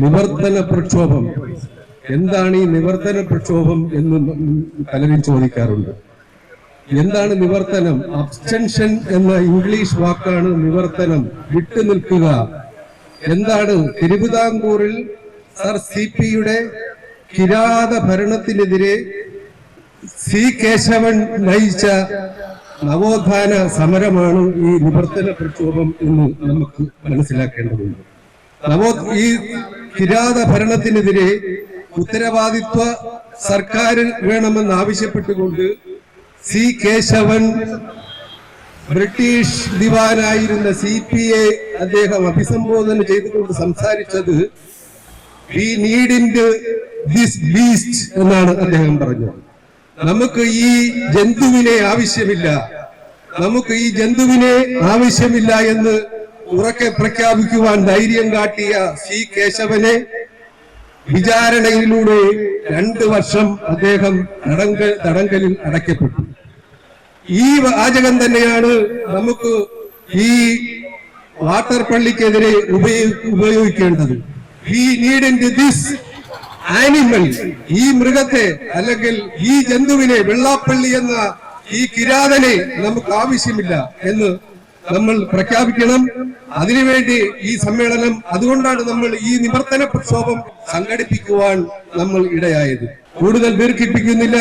നിവർത്തന പ്രക്ഷോഭം. എന്താണ് ഈ നിവർത്തന പ്രക്ഷോഭം എന്ന് പലരും ചോദിക്കാറുണ്ട്. എന്താണ് നിവർത്തനം? അബ്സ്റ്റൻഷൻ എന്ന ഇംഗ്ലീഷ് വാക്കാണ് നിവർത്തനം. വിട്ടു നിൽക്കുക. എന്താണ്? തിരുവിതാംകൂറിൽ സർ സി പിയുടെ കിരാത ഭരണത്തിനെതിരെ സി കേശവൻ നയിച്ച നവോത്ഥാന സമരമാണ് ഈ നിവർത്തന പ്രക്ഷോഭം എന്ന് നമുക്ക് മനസ്സിലാക്കേണ്ടതുണ്ട്. നവോ ഈ കിരാത ഭരണത്തിനെതിരെ ഉത്തരവാദിത്വ സർക്കാർ വേണമെന്ന് ആവശ്യപ്പെട്ടുകൊണ്ട് സി കേശവൻ ബ്രിട്ടീഷ് ദിവാനായിരുന്ന സി പി എ അദ്ദേഹം അഭിസംബോധന ചെയ്തുകൊണ്ട് സംസാരിച്ചത് വി ദിസ് ബീസ്റ്റ് എന്നാണ് അദ്ദേഹം പറഞ്ഞത്. നമുക്ക് ഈ ജന്തുവിനെ ആവശ്യമില്ല. നമുക്ക് ഈ ജന്തുവിനെ ആവശ്യമില്ല എന്ന് ഉറക്കെ പ്രഖ്യാപിക്കുവാൻ ധൈര്യം കാട്ടിയ സി കേശവനെ വിചാരണയിലൂടെ രണ്ട് വർഷം അദ്ദേഹം തടങ്ക തടങ്കലിൽ അടയ്ക്കപ്പെട്ടു. ഈ വാചകം തന്നെയാണ് നമുക്ക് ഈ വാട്ടർ പള്ളിക്കെതിരെ വി ഉപയോഗിക്കേണ്ടത്. ഇൻ ദിസ് ആനിമൽ ഈ മൃഗത്തെ അല്ലെങ്കിൽ ഈ ജന്തുവിനെ വെള്ളാപ്പള്ളി എന്ന ഈ കിരാതനെ നമുക്ക് ആവശ്യമില്ല എന്ന് നമ്മൾ പ്രഖ്യാപിക്കണം. അതിനുവേണ്ടി ഈ സമ്മേളനം അതുകൊണ്ടാണ് നമ്മൾ ഈ നിവർത്തന പ്രക്ഷോഭം സംഘടിപ്പിക്കുവാൻ നമ്മൾ ഇടയായത്. കൂടുതൽ ദീർഘിപ്പിക്കുന്നില്ല.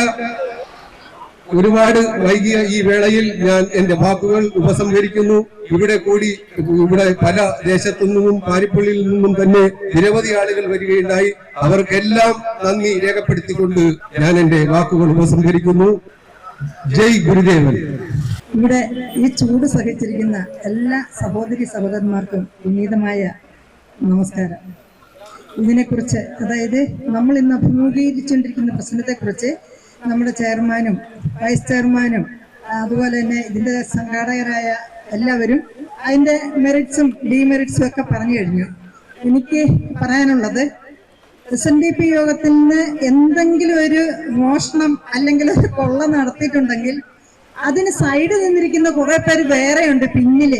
ഒരുപാട് വൈകിയ ഈ വേളയിൽ ഞാൻ എന്റെ വാക്കുകൾ ഉപസംഹരിക്കുന്നു. ഇവിടെ കൂടി ഇവിടെ പല ദേശത്തു നിന്നും പാരിപ്പള്ളിയിൽ നിന്നും തന്നെ നിരവധി ആളുകൾ വരികയുണ്ടായി. അവർക്കെല്ലാം നന്ദി രേഖപ്പെടുത്തിക്കൊണ്ട് ഞാൻ എന്റെ വാക്കുകൾ ഉപസംഹരിക്കുന്നു. ജയ് ഗുരുദേവൻ. ഇവിടെ ഈ ചൂട് സഹിച്ചിരിക്കുന്ന എല്ലാ സഹോദരി സഹോദരന്മാർക്കും വിനീതമായ നമസ്കാരം. ഇതിനെക്കുറിച്ച് അതായത് നമ്മൾ ഇന്ന് അഭിമുഖീകരിച്ചുകൊണ്ടിരിക്കുന്ന പ്രശ്നത്തെക്കുറിച്ച് നമ്മുടെ ചെയർമാനും വൈസ് ചെയർമാനും അതുപോലെ തന്നെ ഇതിന്റെ സംഘാടകരായ എല്ലാവരും അതിന്റെ മെറിറ്റ്സും ഡിമെറിറ്റ്സും ഒക്കെ പറഞ്ഞു കഴിഞ്ഞു. എനിക്ക് പറയാനുള്ളത് എസ് എൻ ഡി പി യോഗത്തിൽ നിന്ന് എന്തെങ്കിലും ഒരു മോഷണം അല്ലെങ്കിൽ ഒരു കൊള്ള നടത്തിയിട്ടുണ്ടെങ്കിൽ അതിന് സൈഡ് നിന്നിരിക്കുന്ന കുറെ പേര് വേറെയുണ്ട് പിന്നിൽ.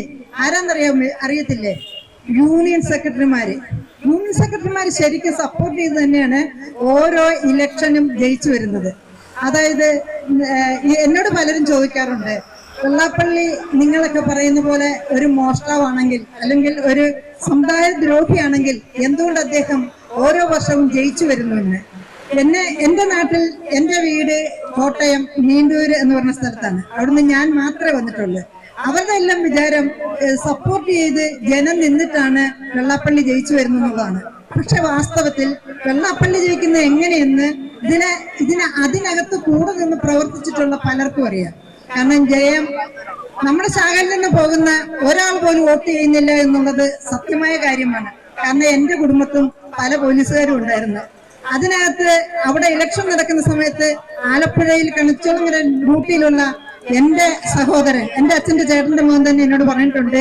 ആരാന്നറിയാ അറിയത്തില്ലേ? യൂണിയൻ സെക്രട്ടറിമാര് യൂണിയൻ സെക്രട്ടറിമാര് ശരിക്കും സപ്പോർട്ട് ചെയ്ത് തന്നെയാണ് ഓരോ ഇലക്ഷനും ജയിച്ചു വരുന്നത്. അതായത് എന്നോട് പലരും ചോദിക്കാറുണ്ട് വെള്ളാപ്പള്ളി നിങ്ങളൊക്കെ പറയുന്ന പോലെ ഒരു മോഷ്ടാവാണെങ്കിൽ അല്ലെങ്കിൽ ഒരു സമുദായ ദ്രോഹിയാണെങ്കിൽ എന്തുകൊണ്ട് അദ്ദേഹം ഓരോ വർഷവും ജയിച്ചു വരുന്നുവെന്ന് എന്നെ? എന്റെ നാട്ടിൽ എന്റെ വീട് കോട്ടയം നീണ്ടൂര് എന്ന് പറഞ്ഞ സ്ഥലത്താണ്. അവിടുന്ന് ഞാൻ മാത്രമേ വന്നിട്ടുള്ളൂ. അവരുടെ എല്ലാം വിചാരം സപ്പോർട്ട് ചെയ്ത് ജനം നിന്നിട്ടാണ് വെള്ളാപ്പള്ളി ജയിച്ചു വരുന്നതാണ് പക്ഷെ വാസ്തവത്തിൽ വെള്ളാപ്പള്ളി ജയിക്കുന്നത് എങ്ങനെയെന്ന് ഇതിനെ ഇതിനെ അതിനകത്ത് കൂടെ നിന്ന് പ്രവർത്തിച്ചിട്ടുള്ള പലർക്കും അറിയാം. കാരണം ജയം നമ്മുടെ ശാഖയിൽ നിന്ന് പോകുന്ന ഒരാൾ പോലും വോട്ട് ചെയ്യുന്നില്ല എന്നുള്ളത് സത്യമായ കാര്യമാണ്. കാരണം എന്റെ കുടുംബത്തും പല പോലീസുകാരും ഉണ്ടായിരുന്നു. അതിനകത്ത് അവിടെ ഇലക്ഷൻ നടക്കുന്ന സമയത്ത് ആലപ്പുഴയിൽ കണിച്ചോളങ്ങര ഡ്യൂട്ടിയിലുള്ള എന്റെ സഹോദരൻ എന്റെ അച്ഛന്റെ ചേട്ടന്റെ മോൻ തന്നെ എന്നോട് പറഞ്ഞിട്ടുണ്ട്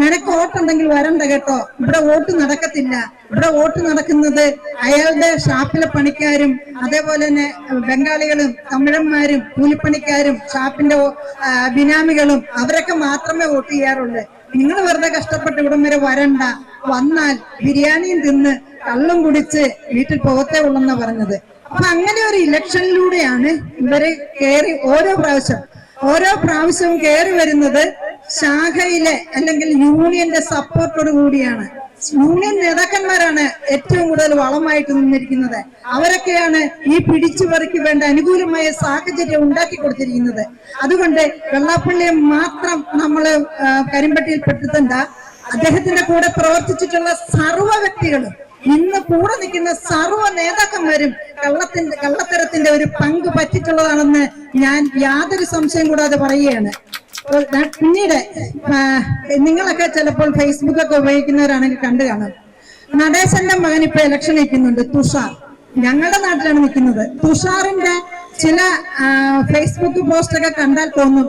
നിനക്ക് വോട്ടുണ്ടെങ്കിൽ വരണ്ട കേട്ടോ. ഇവിടെ വോട്ട് നടക്കത്തില്ല. ഇവിടെ വോട്ട് നടക്കുന്നത് അയാളുടെ ഷാപ്പിലെ പണിക്കാരും അതേപോലെ തന്നെ ബംഗാളികളും തമിഴന്മാരും കൂലിപ്പണിക്കാരും ഷാപ്പിന്റെ ബിനാമികളും അവരൊക്കെ മാത്രമേ വോട്ട് ചെയ്യാറുള്ളൂ. നിങ്ങൾ വെറുതെ കഷ്ടപ്പെട്ട് ഇവിടം വരെ വരണ്ട. വന്നാൽ ബിരിയാണിയും തിന്ന് കള്ളും കുടിച്ച് വീട്ടിൽ പോകത്തേ ഉള്ളെന്നാ പറഞ്ഞത്. അപ്പൊ അങ്ങനെ ഒരു ഇലക്ഷനിലൂടെയാണ് ഇവർ കയറി ഓരോ പ്രാവശ്യം. ഓരോ പ്രാവശ്യവും കയറി വരുന്നത് ശാഖയിലെ അല്ലെങ്കിൽ യൂണിയന്റെ സപ്പോർട്ടോട് കൂടിയാണ്. യൂണിയൻ നേതാക്കന്മാരാണ് ഏറ്റവും കൂടുതൽ വളമായിട്ട് നിന്നിരിക്കുന്നത്. അവരൊക്കെയാണ് ഈ പിടിച്ചുപറിക്ക് വേണ്ട അനുകൂലമായ സാഹചര്യം ഉണ്ടാക്കി കൊടുത്തിരിക്കുന്നത്. അതുകൊണ്ട് വെള്ളാപ്പള്ളിയെ മാത്രം നമ്മൾ കരിമ്പട്ടിയിൽ പെടുത്തണ്ട അദ്ദേഹത്തിന്റെ കൂടെ പ്രവർത്തിച്ചിട്ടുള്ള സർവ വ്യക്തികളും ഇന്ന് കൂടെ നിൽക്കുന്ന സർവ നേതാക്കന്മാരും കള്ളത്തിന്റെ കള്ളത്തരത്തിന്റെ ഒരു പങ്ക് പറ്റിയിട്ടുള്ളതാണെന്ന് ഞാൻ യാതൊരു സംശയം കൂടാതെ പറയുകയാണ്. പിന്നീട് നിങ്ങളൊക്കെ ചിലപ്പോൾ ഫേസ്ബുക്കൊക്കെ ഉപയോഗിക്കുന്നവരാണെങ്കിൽ കണ്ടു കാണും. നടേശന്റെ മകൻ ഇപ്പൊ ഇലക്ഷൻ നിൽക്കുന്നുണ്ട് തുഷാർ. ഞങ്ങളുടെ നാട്ടിലാണ് നിൽക്കുന്നത്. തുഷാറിന്റെ ചില ഫേസ്ബുക്ക് പോസ്റ്റൊക്കെ കണ്ടാൽ തോന്നും.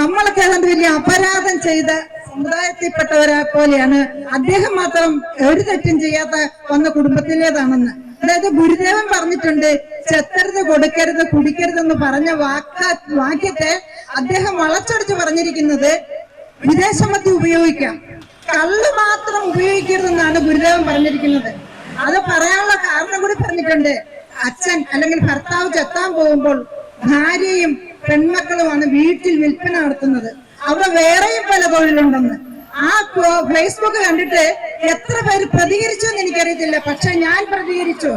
നമ്മളൊക്കെ ഏതാണ്ട് വലിയ അപരാധം ചെയ്ത സമുദായത്തിൽപ്പെട്ടവരെ പോലെയാണ് അദ്ദേഹം മാത്രം ഒരു തെറ്റും ചെയ്യാത്ത വന്ന കുടുംബത്തിലേതാണെന്ന്. അതായത് ഗുരുദേവൻ പറഞ്ഞിട്ടുണ്ട് ചെത്തരുത് കൊടുക്കരുത് കുടിക്കരുതെന്ന് പറഞ്ഞ വാക്ക വാക്യത്തെ അദ്ദേഹം വളച്ചൊടിച്ച് പറഞ്ഞിരിക്കുന്നത് വിദേശമത്തി ഉപയോഗിക്കാം. കള്ള് മാത്രം ഉപയോഗിക്കരുതെന്നാണ് ഗുരുദേവൻ പറഞ്ഞിരിക്കുന്നത്. അത് പറയാനുള്ള കാരണം കൂടി പറഞ്ഞിട്ടുണ്ട്. അച്ഛൻ അല്ലെങ്കിൽ ഭർത്താവ് ചെത്താൻ പോകുമ്പോൾ ഭാര്യയും പെൺമക്കളുമാണ് വീട്ടിൽ വിൽപ്പന നടത്തുന്നത്. അവിടെ വേറെയും പല തൊഴിലുണ്ടെന്ന്. ആ ഫേസ്ബുക്ക് കണ്ടിട്ട് എത്ര പേര് പ്രതികരിച്ചു എന്ന് എനിക്കറിയത്തില്ല. പക്ഷെ ഞാൻ പ്രതികരിച്ചു.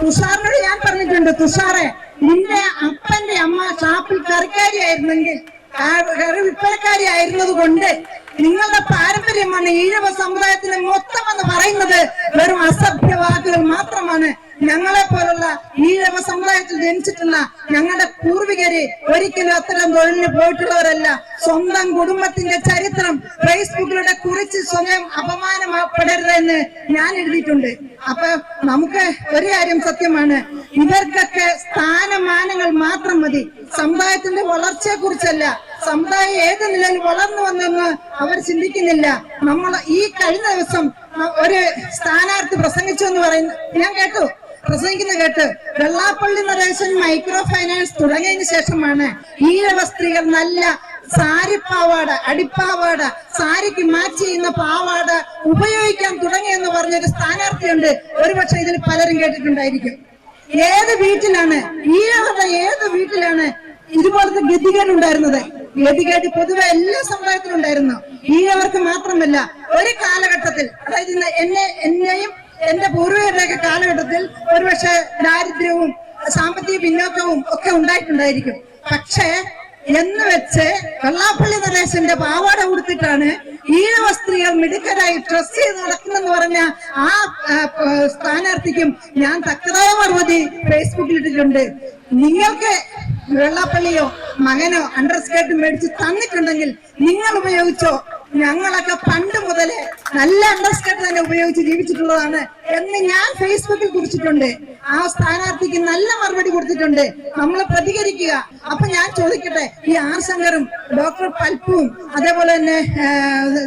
തുഷാറിനോട് ഞാൻ പറഞ്ഞിട്ടുണ്ട് തുഷാറെ നിന്റെ അപ്പന്റെ അമ്മ ഷാപ്പിൽ കറിക്കാരിയായിരുന്നെങ്കിൽ കറി വിൽപ്പനക്കാരി ആയിരുന്നത് കൊണ്ട് നിങ്ങളുടെ പാരമ്പര്യമാണ് ഈഴവ സമുദായത്തിന് മൊത്തം എന്ന് പറയുന്നത് വെറും അസഭ്യവാക്കുകൾ മാത്രമാണ്. ഞങ്ങളെ പോലുള്ള ഈഴവ സമുദായത്തിൽ ജനിച്ചിട്ടുള്ള ഞങ്ങളുടെ പൂർവികര് ഒരിക്കലും അത്തരം തൊഴിലിന് പോയിട്ടുള്ളവരല്ല. സ്വന്തം കുടുംബത്തിന്റെ ചരിത്രം ഫേസ്ബുക്കിലൂടെ കുറിച്ച് സ്വയം അപമാനപ്പെടരുതെന്ന് ഞാൻ എഴുതിയിട്ടുണ്ട്. അപ്പൊ നമുക്ക് ഒരു കാര്യം സത്യമാണ്. ഇവർക്കൊക്കെ സ്ഥാനമാനങ്ങൾ മാത്രം മതി. സമുദായത്തിന്റെ വളർച്ചയെ കുറിച്ചല്ല സമുദായം ഏത് നിലയിൽ വളർന്നു വന്നെന്ന് അവർ ചിന്തിക്കുന്നില്ല. നമ്മൾ ഈ കഴിഞ്ഞ ദിവസം ഒരു സ്ഥാനാർത്ഥി പ്രസംഗിച്ചു എന്ന് പറയുന്നു ഞാൻ കേട്ടു. പ്രസംഗിക്കുന്ന കേട്ട് വെള്ളാപ്പള്ളി നരേശൻ മൈക്രോ ഫൈനാൻസ് തുടങ്ങിയതിനു ശേഷമാണ് ഈഴവ സ്ത്രീകൾ നല്ല സാരി പാവാട അടിപ്പാവാട സാരിക്ക് മാച്ച് ചെയ്യുന്ന പാവാട ഉപയോഗിക്കാൻ തുടങ്ങിയെന്ന് പറഞ്ഞൊരു സ്ഥാനാർത്ഥിയുണ്ട്. ഒരുപക്ഷെ ഇതിൽ പലരും കേട്ടിട്ടുണ്ടായിരിക്കും. ഏത് വീട്ടിലാണ് ഈഴവരുടെ ഏത് വീട്ടിലാണ് ഇതുപോലത്തെ ഗതികേട് ഉണ്ടായിരുന്നത്? ഗതികേട് പൊതുവെ എല്ലാ സമുദായത്തിലും ഉണ്ടായിരുന്നു. ഈഴവർക്ക് മാത്രമല്ല ഒരു കാലഘട്ടത്തിൽ അതായത് എന്നെ എന്നെയും എന്റെ പൂർവികരുടെയൊക്കെ കാലഘട്ടത്തിൽ ഒരുപക്ഷെ ദാരിദ്ര്യവും സാമ്പത്തിക പിന്നോക്കവും ഒക്കെ ഉണ്ടായിട്ടുണ്ടായിരിക്കും. പക്ഷേ എന്ന് വെച്ച് വെള്ളാപ്പള്ളി നരേശന്റെ പാവാട കൊടുത്തിട്ടാണ് ഈഴവ സ്ത്രീകൾ മിടുക്കരായി ഡ്രസ് ചെയ്ത് നടക്കുന്നെന്ന് പറഞ്ഞ ആ സ്ഥാനാർത്ഥിക്കും ഞാൻ തക്കതായ മറുപടി ഫേസ്ബുക്കിൽ ഇട്ടിട്ടുണ്ട് നിങ്ങൾക്ക് വെള്ളാപ്പള്ളിയോ മകനോ അണ്ടർ സ്കേർട്ട് മേടിച്ച് തന്നിട്ടുണ്ടെങ്കിൽ നിങ്ങൾ ഉപയോഗിച്ചോ ഞങ്ങളൊക്കെ പണ്ട് മുതലേ നല്ല അണ്ടർസ്റ്റാൻഡ് തന്നെ ഉപയോഗിച്ച് ജീവിച്ചിട്ടുള്ളതാണ് എന്ന് ഞാൻ ഫേസ്ബുക്കിൽ കുറിച്ചിട്ടുണ്ട്. ആ സ്ഥാനാർത്ഥിക്ക് നല്ല മറുപടി കൊടുത്തിട്ടുണ്ട്. നമ്മളെ പ്രതികരിക്കുക. അപ്പൊ ഞാൻ ചോദിക്കട്ടെ ഈ ആർ ശങ്കറും ഡോക്ടർ പൽപ്പും അതേപോലെ തന്നെ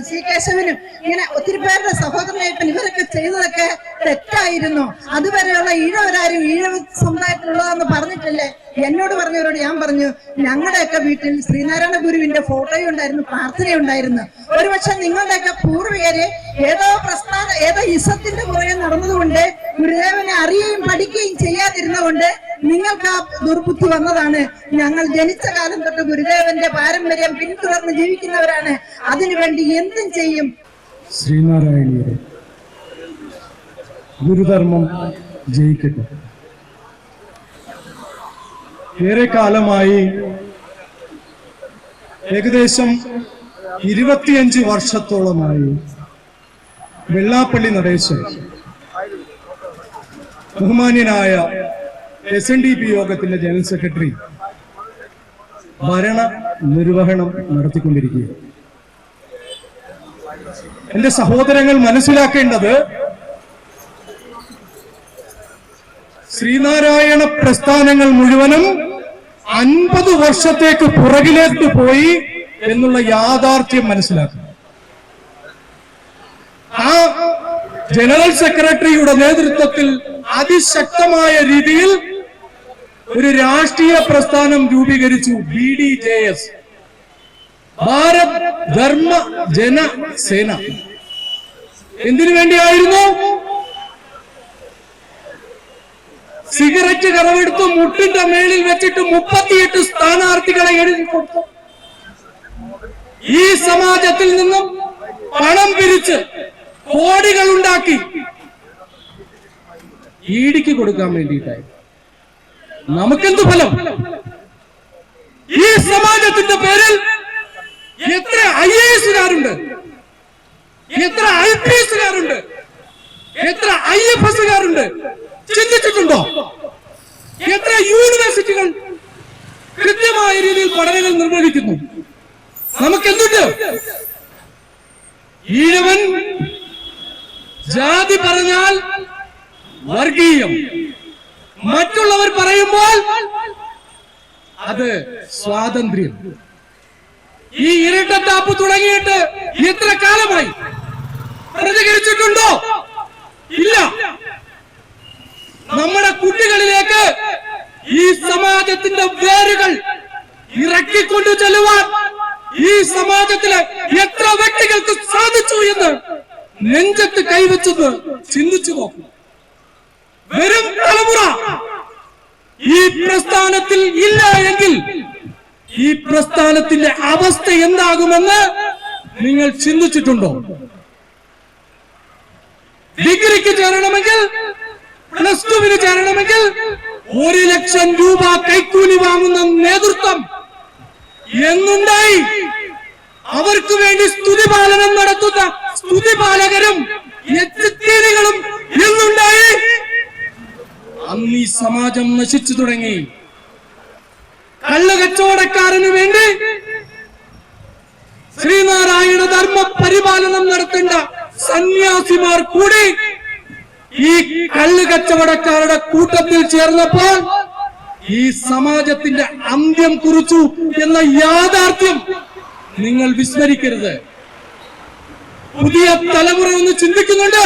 സി കേശവനും ഇങ്ങനെ ഒത്തിരി പേരുടെ സഹോദരനായിട്ട് ഇവരൊക്കെ ചെയ്തതൊക്കെ തെറ്റായിരുന്നു. അതുവരെയുള്ള ഈഴവരാരും ഈഴവ സമുദായത്തിലുള്ളതെന്ന് പറഞ്ഞിട്ടില്ലേ? എന്നോട് പറഞ്ഞവരോട് ഞാൻ പറഞ്ഞു ഞങ്ങളുടെയൊക്കെ വീട്ടിൽ ശ്രീനാരായണ ഗുരുവിന്റെ ഫോട്ടോയും ഉണ്ടായിരുന്നു പ്രാർത്ഥനയുണ്ടായിരുന്നു. ഒരുപക്ഷെ നിങ്ങളുടെയൊക്കെ പൂർവികര് ഏതോ പ്രസ്ഥാന ഏതോ ഇസത്തിന്റെ പുറകെ നടന്നതുകൊണ്ട് ഗുരുദേവനെ അറിയുകയും പഠിക്കുകയും ചെയ്യാതിരുന്നതുകൊണ്ട് നിങ്ങൾക്ക് ആ ദുർബുദ്ധി വന്നതാണ്. ഞങ്ങൾ ജനിച്ച കാലം തൊട്ട് ഗുരുദേവന്റെ പാരമ്പര്യം പിന്തുടർന്ന് ജീവിക്കുന്നവരാണ്. അതിനുവേണ്ടി എന്തും ചെയ്യും. ശ്രീനാരായണീയരെ ഗുരുധർമ്മം ജയിക്കട്ടെ. ഏറെ കാലമായി ഏകദേശം ഇരുപത്തിയഞ്ച് വർഷത്തോളമായി വെള്ളാപ്പള്ളി നടേശൻ. ബഹുമാന്യനായ എസ് എൻ ഡി പി യോഗത്തിന്റെ ജനറൽ സെക്രട്ടറി ഭരണ നിർവഹണം നടത്തിക്കൊണ്ടിരിക്കുക എന്റെ സഹോദരങ്ങൾ മനസ്സിലാക്കേണ്ടത് ശ്രീനാരായണ പ്രസ്ഥാനങ്ങൾ മുഴുവനും അൻപത് വർഷത്തേക്ക് പുറകിലേക്ക് പോയി എന്നുള്ള യാഥാർത്ഥ്യം മനസ്സിലാക്കുക ആ ജനറൽ സെക്രട്ടറിയുടെ നേതൃത്വത്തിൽ അതിശക്തമായ രീതിയിൽ ഒരു രാഷ്ട്രീയ പ്രസ്ഥാനം രൂപീകരിച്ചു B D J S Bharath Dharma Jana Sena. എന്തിനു വേണ്ടിയായിരുന്നു? സിഗരറ്റ് കറവെടുത്ത് മുട്ടിന്റെ മേളിൽ വെച്ചിട്ട് മുപ്പത്തിയെട്ട് സ്ഥാനാർത്ഥികളെ എഴുതി കൊടുത്തു. ഈ സമാജത്തിൽ നിന്നും പണം പിരിച്ച് കോടികൾ ഉണ്ടാക്കി ഈടിക്ക് കൊടുക്കാൻ വേണ്ടിയിട്ടായി. നമുക്കെന്ത് ഫലം? ഈ സമാജത്തിന്റെ പേരിൽ എത്ര ഐ എ എസുകാരുണ്ട് എത്ര ഐ പി എസുകാരുണ്ട് എത്ര ഐ എഫ് എസുകാരുണ്ട് ചിന്തിച്ചിട്ടുണ്ടോ? എത്ര യൂണിവേഴ്സിറ്റികൾ കൃത്യമായ രീതിയിൽ പഠനങ്ങൾ നിർവഹിക്കുന്നു? നമുക്കെന്തുണ്ട്? ഈഴവൻ ജാതി പറഞ്ഞാൽ വർഗീയം. മറ്റുള്ളവർ പറയുമ്പോൾ അത് സ്വാതന്ത്ര്യം. ഈ ഇരട്ടത്താപ്പ് തുടങ്ങിയിട്ട് എത്ര കാലമായി പ്രതികരിച്ചിട്ടുണ്ടോ? ഇല്ല. നമ്മുടെ കുട്ടികളിലേക്ക് ഈ സമാജത്തിന്റെ വേരുകൾ ഇറക്കിക്കൊണ്ടു ചെല്ലുവാൻ ഈ സമാജത്തിലെ എത്ര വ്യക്തികൾക്ക് നെഞ്ചത്ത് കൈവച്ചെന്ന് ചിന്തിച്ചു നോക്കും വരും തലമുറ ഈ പ്രസ്ഥാനത്തിൽ ഇല്ല എങ്കിൽ ഈ പ്രസ്ഥാനത്തിന്റെ അവസ്ഥ എന്താകുമെന്ന് നിങ്ങൾ ചിന്തിച്ചിട്ടുണ്ടോ? ഡിഗ്രിക്ക് ചേരണമെങ്കിൽ പ്ലസ് ടുവിന് ചേരണമെങ്കിൽ ഒരു ലക്ഷം രൂപ കൈക്കൂലി വാങ്ങുന്ന നേതൃത്വം എന്നുണ്ടായി. അവർക്ക് വേണ്ടി സ്തുതിപാലനം നടത്തുന്ന സ്തുതിപാലകരും യജ്ഞത്തീനികളും എന്നുണ്ടായി അന്ന് ഈ സമാജം നശിച്ചു തുടങ്ങി. കള്ളകച്ചവടക്കാരന് വേണ്ടി ശ്രീനാരായണ ധർമ്മ പരിപാലനം നടത്തേണ്ട സന്യാസിമാർ കൂടി ഈ കള്ളുകച്ചവടക്കാരുടെ കൂട്ടത്തിൽ ചേർന്നപ്പോൾ ഈ സമാജത്തിന്റെ അന്ത്യം കുറിച്ചു എന്ന യാഥാർത്ഥ്യം നിങ്ങൾ വിസ്മരിക്കരുത്. പുതിയ തലമുറ ഒന്ന് ചിന്തിക്കുന്നുണ്ട്.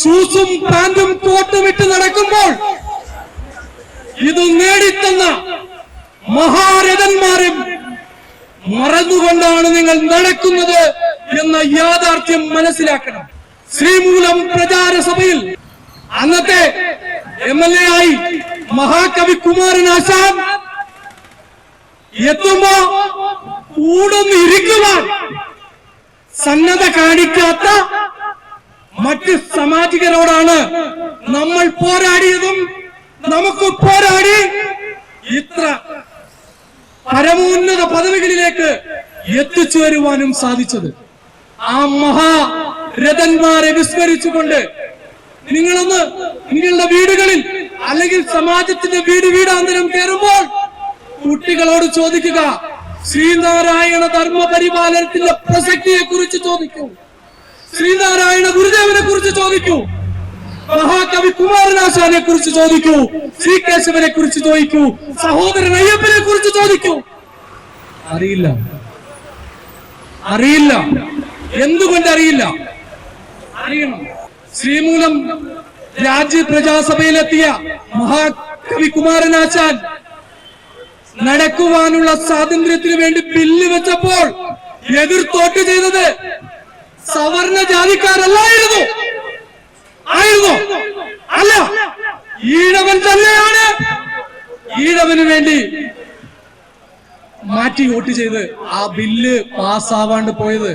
ഷൂസും പാന്റും കോട്ടും ഇട്ട് നടക്കുമ്പോൾ ഇത് നേടിത്തന്ന മഹാരഥന്മാരും മറന്നുകൊണ്ടാണ് നിങ്ങൾ നടക്കുന്നത് എന്ന യാഥാർത്ഥ്യം മനസ്സിലാക്കണം. ശ്രീമൂലം പ്രചാര സഭയിൽ അന്നത്തെ എം എൽ എ ആയി മഹാകവി കുമാരനാശാൻ എത്തുമ്പോ കൂടൊന്ന് ഇരിക്കുവാൻ സന്നദ്ധ കാണിക്കാത്ത മറ്റ് സാമാജികരോടാണ് നമ്മൾ പോരാടിയതും നമുക്ക് പോരാടി ഇത്ര പരമോന്നത പദവികളിലേക്ക് എത്തിച്ചു വരുവാനും സാധിച്ചത്. ആ മഹാരഥന്മാരെ വിസ്മരിച്ചുകൊണ്ട് നിങ്ങളൊന്ന് നിങ്ങളുടെ വീടുകളിൽ അല്ലെങ്കിൽ സമാജത്തിന്റെ വീട് വീടാന്തരം കയറുമ്പോൾ കുട്ടികളോട് ചോദിക്കുക. ശ്രീനാരായണ ധർമ്മ പരിപാലനത്തിന്റെ പ്രസക്തിയെ കുറിച്ച് ചോദിക്കൂ. ശ്രീനാരായണ ഗുരുദേവനെ കുറിച്ച് ചോദിക്കൂ. മഹാകവി കുമാരനാശാനെ കുറിച്ച് ചോദിക്കൂ. ശ്രീ കേശവനെ കുറിച്ച് ചോദിക്കൂ. സഹോദരൻ അയ്യപ്പനെ കുറിച്ച് ചോദിക്കൂ. അറിയില്ല. അറിയില്ല. എന്തുകൊണ്ട് അറിയില്ല? അറിയണം. ശ്രീമൂലം രാജ്യ പ്രജാസഭയിലെത്തിയ മഹാകവി കുമാരനാശാൻ നടക്കുവാനുള്ള സ്വാതന്ത്ര്യത്തിന് വേണ്ടി ബില്ല് വെച്ചപ്പോൾ എതിർത്തോട്ട് ചെയ്തത് സവർണ ജാതിക്കാരല്ലായിരുന്നു. ആയിരുന്നു. അല്ല ഈഴവൻ തന്നെയാണ്. ഈഴവന് വേണ്ടി മാറ്റി വോട്ട് ചെയ്ത് ആ ബില്ല് പാസ്സാവാണ്ട് പോയത്.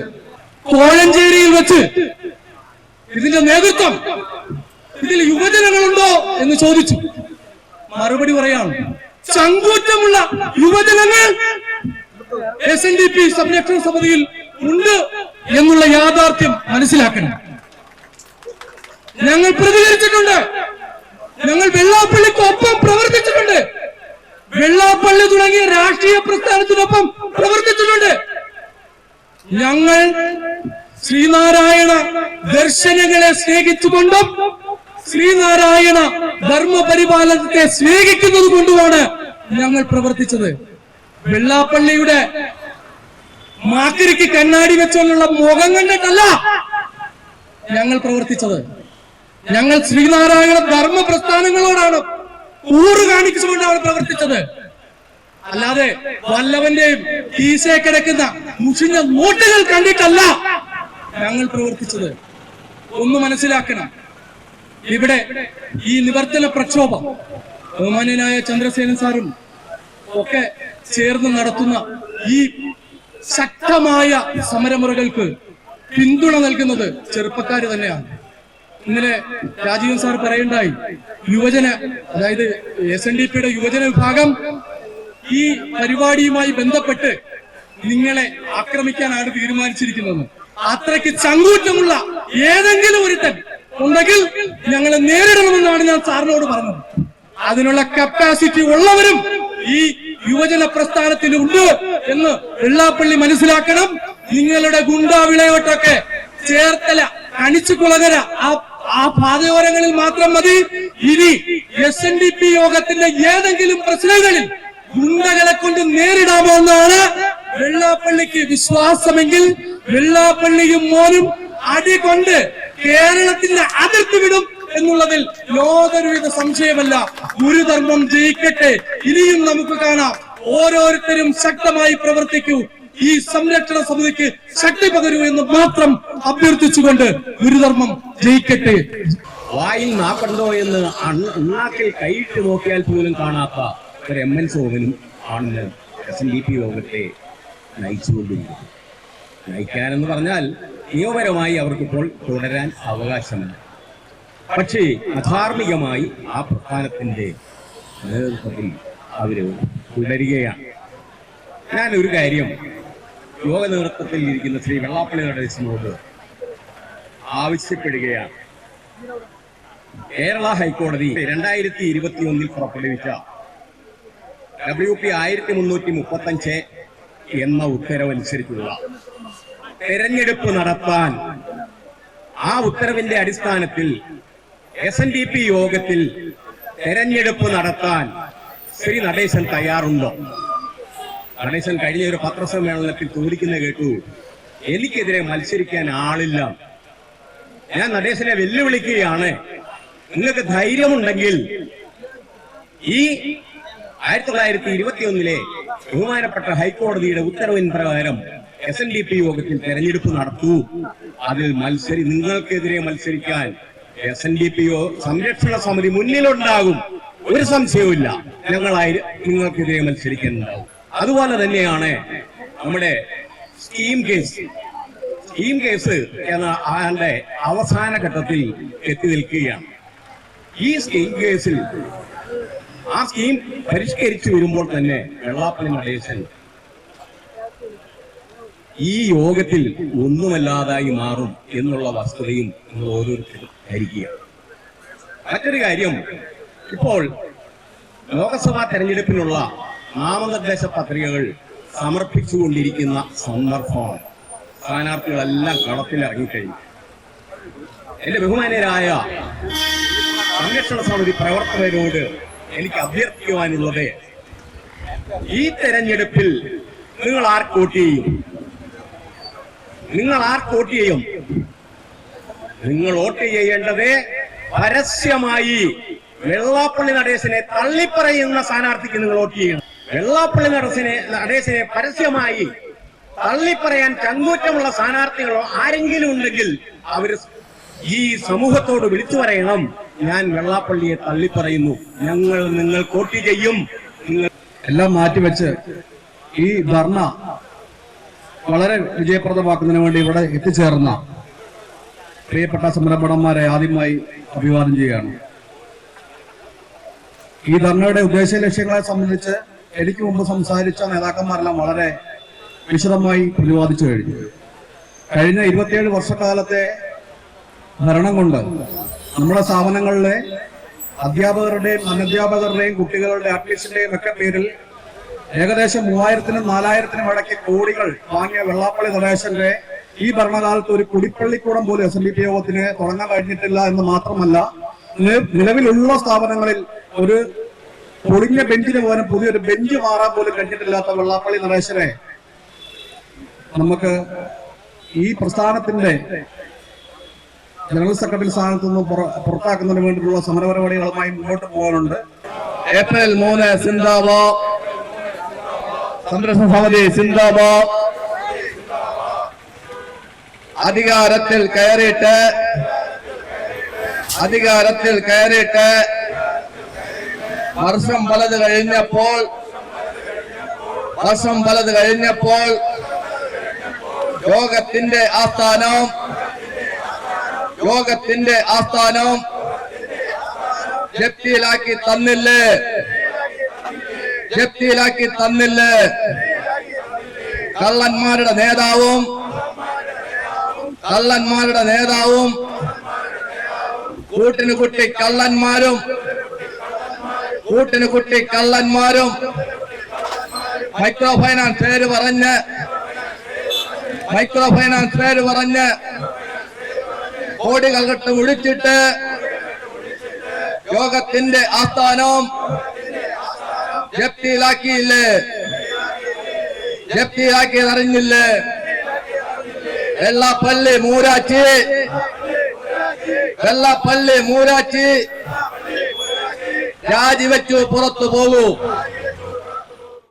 കോഴഞ്ചേരിയിൽ വെച്ച് ഇതിന്റെ നേതൃത്വം ഇതിൽ യുവജനങ്ങളുണ്ടോ എന്ന് ചോദിച്ചു. മറുപടി പറയാണ് ചങ്കൂറ്റമുള്ള യുവജനങ്ങൾ എസ് എൻ ഡി പി സംരക്ഷണ സമിതിയിൽ ഉണ്ട് എന്നുള്ള യാഥാർത്ഥ്യം മനസ്സിലാക്കണം. ഞങ്ങൾ പ്രതികരിച്ചിട്ടുണ്ട്. ഞങ്ങൾ വെള്ളാപ്പള്ളിക്കൊപ്പം പ്രവർത്തിച്ചിട്ടുണ്ട്. വെള്ളാപ്പള്ളി തുടങ്ങിയ രാഷ്ട്രീയ പ്രസ്ഥാനത്തിനൊപ്പം പ്രവർത്തിച്ചിട്ടുണ്ട്. ഞങ്ങൾ ശ്രീനാരായണ ദർശനങ്ങളെ സ്നേഹിച്ചുകൊണ്ടും ശ്രീനാരായണ ധർമ്മ പരിപാലനത്തെ സ്നേഹിക്കുന്നത് കൊണ്ടുമാണ് ഞങ്ങൾ പ്രവർത്തിച്ചത്. വെള്ളാപ്പള്ളിയുടെ മാക്കരിക്ക് കണ്ണാടി വെച്ചുള്ള മുഖം കണ്ടിട്ടല്ല ഞങ്ങൾ പ്രവർത്തിച്ചത്. ഞങ്ങൾ ശ്രീനാരായണ ധർമ്മ പ്രസ്ഥാനങ്ങളോടാണ് ഊറ് കാണിച്ചുകൊണ്ടാണ് പ്രവർത്തിച്ചത്. അല്ലാതെ വല്ലവന്റെയും കീശയെ കിടക്കുന്ന മുഷിഞ്ഞ നോട്ടുകൾ കണ്ടിട്ടല്ല ഞങ്ങൾ പ്രവർത്തിച്ചത്. ഒന്ന് മനസ്സിലാക്കണം. ഇവിടെ ഈ നിവർത്തന പ്രക്ഷോഭം ബഹുമാന്യനായ ചന്ദ്രസേനൻ സാറും ഒക്കെ ചേർന്ന് നടത്തുന്ന ഈ ശക്തമായ സമരമുറകൾക്ക് പിന്തുണ നൽകുന്നത് ചെറുപ്പക്കാർ തന്നെയാണ്. ഇന്നലെ രാജീവൻ സാർ പറയുണ്ടായി യുവജന അതായത് എസ് എൻ ഡി പിയുടെ യുവജന വിഭാഗം ഈ പരിപാടിയുമായി ബന്ധപ്പെട്ട് നിങ്ങളെ ആക്രമിക്കാനാണ് തീരുമാനിച്ചിരിക്കുന്നത്. അത്രയ്ക്ക് ചങ്കൂറ്റമുള്ള ഏതെങ്കിലും ഒരുത്തൻ ഉണ്ടെങ്കിൽ ഞങ്ങളെ നേരിടണമെന്നാണ് ഞാൻ സാറിനോട് പറഞ്ഞത്. അതിനുള്ള കപ്പാസിറ്റി ഉള്ളവരും ഈ യുവജന പ്രസ്ഥാനത്തിലുണ്ട് എന്ന് വെള്ളാപ്പള്ളി മനസ്സിലാക്കണം. നിങ്ങളുടെ ഗുണ്ടാ വിളയോട്ടൊക്കെ ചേർത്തല കണിച്ചുകുളങ്ങര ആ ആ പാതയോരങ്ങളിൽ മാത്രം മതി. ഇനി എസ് എൻ ഡി പി യോഗത്തിന്റെ ഏതെങ്കിലും പ്രശ്നങ്ങളിൽ ഗുണ്ടകളെ കൊണ്ട് നേരിടാമോ എന്നാണ് വെള്ളാപ്പള്ളിക്ക് വിശ്വാസമെങ്കിൽ വെള്ളാപ്പള്ളിയും മോനും അടി കൊണ്ട് കേരളത്തിന്റെ അതിർത്തി വിടും എന്നുള്ളതിൽ യാതൊരുവിധ സംശയമല്ല. ഗുരുധർമ്മം ജയിക്കട്ടെ. ഇനിയും നമുക്ക് കാണാം. ഓരോരുത്തരും ശക്തമായി പ്രവർത്തിക്കൂ. ഈ സംരക്ഷണ സമിതിക്ക് ശക്തി പകരൂ എന്ന് മാത്രം അഭ്യർത്ഥിച്ചുകൊണ്ട് ഗുരുധർമ്മം ജയിക്കട്ടെ. വായിൽ നാക്കണ്ടോ എന്ന് അണ്ണ- അണ്ണാക്കിൽ കൈയിട്ട് നോക്കിയാൽ പോലും കാണാത്ത ഒരു എം എൻ സോമനും ആണ് എസ് എൻ ഡി പി യോഗത്തെ നയിച്ചുകൊണ്ടിരിക്കുന്നത്. നയിക്കാനെന്ന് പറഞ്ഞാൽ നിയമപരമായി അവർക്കിപ്പോൾ തുടരാൻ അവകാശമില്ല. പക്ഷേ അധാർമികമായി ആ പ്രസ്ഥാനത്തിന്റെ നേതൃത്വത്തിൽ അവർ തുടരുകയാണ്. ഞാൻ ഒരു കാര്യം യോഗ നേതൃത്വത്തിൽ ഇരിക്കുന്ന ശ്രീ വെള്ളാപ്പള്ളി നടേശനോട് ആവശ്യപ്പെടുകയാണ്. കേരള ഹൈക്കോടതി രണ്ടായിരത്തി ഇരുപത്തി ഒന്നിൽ പുറപ്പെടുവിച്ച ഡബ്ല്യു പി ആയിരത്തി മുന്നൂറ്റി മുപ്പത്തഞ്ച് എന്ന ഉത്തരവനുസരിച്ചുള്ള തെരഞ്ഞെടുപ്പ് നടത്താൻ ആ ഉത്തരവിന്റെ അടിസ്ഥാനത്തിൽ എസ് എൻ ഡി പി യോഗത്തിൽ തെരഞ്ഞെടുപ്പ് നടത്താൻ ശ്രീ നടേശൻ തയ്യാറുണ്ടോ? നടേശൻ കഴിഞ്ഞ ഒരു പത്രസമ്മേളനത്തിൽ ചോദിക്കുന്ന കേട്ടു എനിക്കെതിരെ മത്സരിക്കാൻ ആളില്ല. ഞാൻ നടേശനെ വെല്ലുവിളിക്കുകയാണ്. നിങ്ങൾക്ക് ധൈര്യമുണ്ടെങ്കിൽ ഈ ആയിരത്തി തൊള്ളായിരത്തി ഇരുപത്തി ഒന്നിലെ ബഹുമാനപ്പെട്ട ഹൈക്കോടതിയുടെ ഉത്തരവിൻ പ്രകാരം എസ് എൻ ഡി പി യോഗത്തിൽ തെരഞ്ഞെടുപ്പ് നടത്തൂ. അതിൽ മത്സരി നിങ്ങൾക്കെതിരെ മത്സരിക്കാൻ എസ് എൻ ഡി പി സംരക്ഷണ സമിതി മുന്നിലുണ്ടാകും. ഒരു സംശയവുമില്ല. ഞങ്ങളായി നിങ്ങൾക്കെതിരെ മത്സരിക്കുന്നുണ്ടാവും. അതുപോലെ തന്നെയാണ് നമ്മുടെ സ്കീം കേസ് സ്കീം കേസ് എന്ന ആളുടെ അവസാന ഘട്ടത്തിൽ എത്തി നിൽക്കുകയാണ്. ഈ സ്കീം കേസിൽ ആ സ്കീം പരിഷ്കരിച്ചു വരുമ്പോൾ തന്നെ വെള്ളാപ്പള്ളി നടേശൻ ഈ യോഗത്തിൽ ഒന്നുമല്ലാതായി മാറും എന്നുള്ള വസ്തുതയും നിങ്ങൾ ഓരോരുത്തരും ധരിക്കുക മറ്റൊരു കാര്യം ഇപ്പോൾ ലോക്സഭാ തെരഞ്ഞെടുപ്പിനുള്ള നാമനിർദ്ദേശ പത്രികകൾ സമർപ്പിച്ചുകൊണ്ടിരിക്കുന്ന സന്ദർഭമാണ്. സ്ഥാനാർത്ഥികളെല്ലാം കളത്തിലിറങ്ങിക്കഴിഞ്ഞു. എന്റെ ബഹുമാനരായ സംരക്ഷണ സമിതി പ്രവർത്തകരോട് എനിക്ക് അഭ്യർത്ഥിക്കുവാനുള്ളത് ഈ തെരഞ്ഞെടുപ്പിൽ നിങ്ങൾ ആർക്ക് വോട്ട് ചെയ്യും? നിങ്ങൾ ആർക്ക് വോട്ട് ചെയ്യും? നിങ്ങൾ വോട്ട് ചെയ്യേണ്ടത് പരസ്യമായി വെള്ളാപ്പള്ളി നടേശനെ തള്ളിപ്പറയുന്ന സ്ഥാനാർത്ഥിക്ക് നിങ്ങൾ വോട്ട് ചെയ്യണം. വെള്ളാപ്പള്ളി നടേശനെ നടേശനെ പരസ്യമായി തള്ളിപ്പറയാൻ ചങ്കൂറ്റമുള്ള സ്ഥാനാർത്ഥികളോ ആരെങ്കിലും ഉണ്ടെങ്കിൽ അവർ ഈ സമൂഹത്തോട് വിളിച്ചു പറയണം ഞാൻ വെള്ളാപ്പള്ളിയെ തള്ളിപ്പറയുന്നു. ഞങ്ങൾ നിങ്ങൾ കോട്ടി ചെയ്യും. നിങ്ങൾ എല്ലാം മാറ്റിവെച്ച് ഈ ധർണ വളരെ വിജയപ്രദമാക്കുന്നതിന് വേണ്ടി ഇവിടെ എത്തിച്ചേർന്ന പ്രിയപ്പെട്ട സംരംഭടന്മാരെ ആദ്യമായി അഭിവാദം ചെയ്യുകയാണ്. ഈ ധർണയുടെ ഉദ്ദേശ ലക്ഷ്യങ്ങളെ സംബന്ധിച്ച് എനിക്ക് മുമ്പ് സംസാരിച്ച നേതാക്കന്മാരെല്ലാം വളരെ വിശദമായി പ്രതിപാദിച്ചു കഴിഞ്ഞു. കഴിഞ്ഞ ഇരുപത്തിയേഴ് വർഷക്കാലത്തെ ഭരണം കൊണ്ട് നമ്മുടെ സ്ഥാപനങ്ങളിലെ അധ്യാപകരുടെയും അനധ്യാപകരുടെയും കുട്ടികളുടെ അഡ്മിഷന്റെയും ഒക്കെ പേരിൽ ഏകദേശം മൂവായിരത്തിനും നാലായിരത്തിനും ഇടയ്ക്ക് കോടികൾ വാങ്ങിയ വെള്ളാപ്പള്ളി നടേശന്റെ ഈ ഭരണകാലത്ത് ഒരു കുടിപ്പള്ളിക്കൂടം പോലും എസ് എൻ ഡി പി യോഗത്തിന് തുടങ്ങാൻ കഴിഞ്ഞിട്ടില്ല എന്ന് മാത്രമല്ല നിലവിലുള്ള സ്ഥാപനങ്ങളിൽ ഒരു പൊളിഞ്ഞ ബെഞ്ചിന് പോലും പുതിയൊരു ബെഞ്ച് മാറാൻ പോലും കഴിഞ്ഞിട്ടില്ലാത്ത വെള്ളാപ്പള്ളി നടേശനെ നമുക്ക് ഈ പ്രസ്ഥാനത്തിന്റെ ജനറൽ സെക്രട്ടറി സ്ഥാനത്ത് നിന്ന് പുറത്താക്കുന്നതിന് വേണ്ടിയിട്ടുള്ള സമരപരിപാടികളുമായി മുന്നോട്ട് പോകാനുണ്ട്. ഏപ്രിൽ മൂന്ന് സിന്ദാബാ സംരക്ഷണ സമിതി സിന്ദാബാ അധികാരത്തിൽ കയറിയിട്ട് അധികാരത്തിൽ കയറിയിട്ട് വർഷം പലത് കഴിഞ്ഞപ്പോൾ വർഷം പലത് കഴിഞ്ഞപ്പോൾ യോഗത്തിന്റെ ആസ്ഥാനം യോഗത്തിന്റെ ആസ്ഥാനം ജപ്തിയിലാക്കി തന്നില്ലേ? ജപ്തിയിലാക്കി തന്നില്ലേ? കള്ളന്മാരുടെ നേതാവും കള്ളന്മാരുടെ നേതാവും കൂട്ടിന് കുട്ടി കള്ളന്മാരും കൂട്ടിന് കുട്ടി കള്ളന്മാരും മൈക്രോ ഫൈനാൻസ് പേര് പറഞ്ഞ് മൈക്രോ ഫൈനാൻസ് പേര് പറഞ്ഞ് കോടികൾ കെട്ട് ഒഴിച്ചിട്ട് യോഗത്തിന്റെ ആസ്ഥാനം ജപ്തിയിലാക്കിയില്ലേ? ജപ്തിയിലാക്കിയത് അറിഞ്ഞില്ലേ? വെള്ളപ്പള്ളി മൂരാച്ചി. വെള്ളപ്പള്ളി മൂരാച്ചി. രാജിവെച്ചു പുറത്തു പോകൂ.